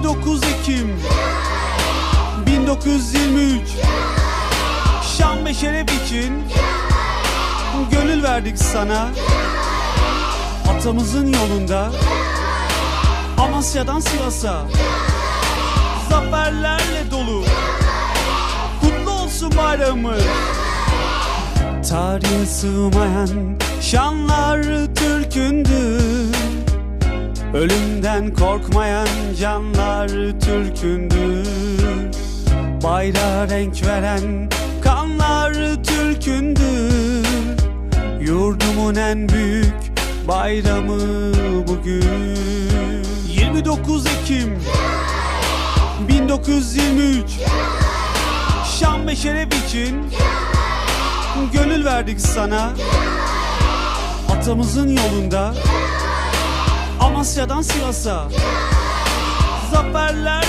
29 Ekim. 1923 Şan ve şeref için Gönül verdik sana. Atamızın yolunda Amasya'dan Sivas'a. Zaferlerle dolu. Kutlu olsun bayramımız. Tarihe sığmayan şanlar Türk'ündür Ölümden korkmayan canlar Türk'ündür. Bayrağa renk veren kanlar Türk'ündür. Yurdumun en büyük bayramı bugün. 29 Ekim 1923 Şan ve şeref için Gönül verdik sana. Atamızın yolunda Amasya'dan Sivas'a. Zaferler